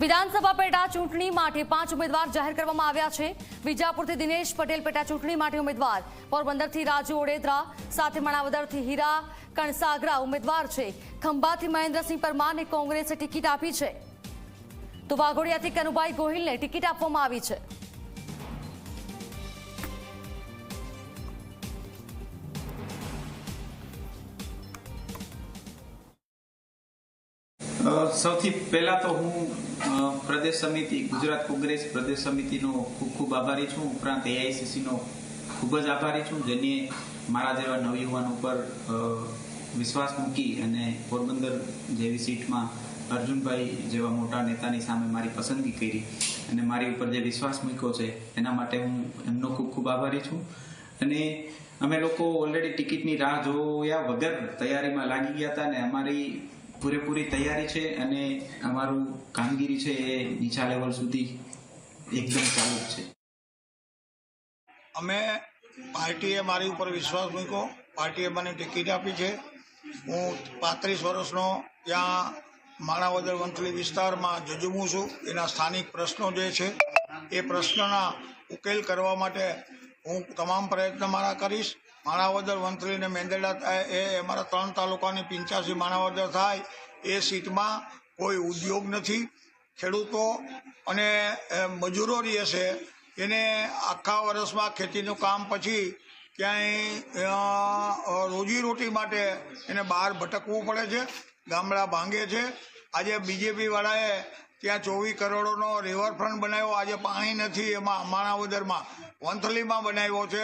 વિધાનસભા પેટા ચૂંટણી માટે પાંચ ઉમેદવાર જાહેર કરવામાં આવ્યા છે. વિજાપુરથી દિનેશ પટેલ પેટા ચૂંટણી માટે ઉમેદવાર. પોરબંદરથી રાજુ ઓડેદરા, સાથે માણાવદરથી હીરા, કણસાગરા ઉમેદવાર છે. ખંભાથી મહેન્દ્રસિંહ પરમારને કોંગ્રેસે ટિકિટ આપી છે. તો વાઘોડિયાથી કનુભાઈ ગોહિલને ટિકિટ આપવામાં આવી છે. સૌથી પહેલા તો હું પ્રદેશ સમિતિ, ગુજરાત કોંગ્રેસ પ્રદેશ સમિતિનો ખૂબ ખૂબ આભારી છું. ઉપરાંત એઆઈસીસીનો ખૂબ જ આભારી છું, જેની મારા જેવા નવયુવાન ઉપર વિશ્વાસ મૂકી અને પોરબંદર જેવી સીટમાં અર્જુનભાઈ જેવા મોટા નેતાની સામે મારી પસંદગી કરી અને મારી ઉપર જે વિશ્વાસ મૂક્યો છે, એના માટે હું એમનો ખૂબ ખૂબ આભારી છું. અને અમે લોકો ઓલરેડી ટિકિટની રાહ જોયા વગર તૈયારીમાં લાગી ગયા હતા અને અમારી પૂરેપૂરી તૈયારી છે અને અમારું કામગીરી છે એ નીચા લેવલ સુધી એકદમ ચાલુ છે. અમે પાર્ટીએ મારી ઉપર વિશ્વાસ મૂક્યો. પાર્ટીએ મને ટિકિટ આપી છે. હું પાંત્રીસ વર્ષનો ત્યાં માણાવદર વંથલી વિસ્તારમાં જજુમું છું. એના સ્થાનિક પ્રશ્નો જે છે, એ પ્રશ્નના ઉકેલ કરવા માટે હું તમામ પ્રયત્ન મારા કરીશ. માણાવદર વંથલી અને મેંદરડા થાય એ અમારા ત્રણ તાલુકાની પિંચાસી માણાવદર થાય એ સીટમાં કોઈ ઉદ્યોગ નથી. ખેડૂતો અને મજૂરો રહે છે. એને આખા વર્ષમાં ખેતીનું કામ પછી ક્યાંય રોજીરોટી માટે એને બહાર ભટકવું પડે છે, ગામડા ભાંગે છે. આજે બીજેપી વાળાએ ત્યાં ચોવીસ કરોડોનો રિવરફ્રન્ટ બનાવ્યો. આજે પાણી નથી એમાં માણાવદરમાં વંથલીમાં બનાવ્યો છે.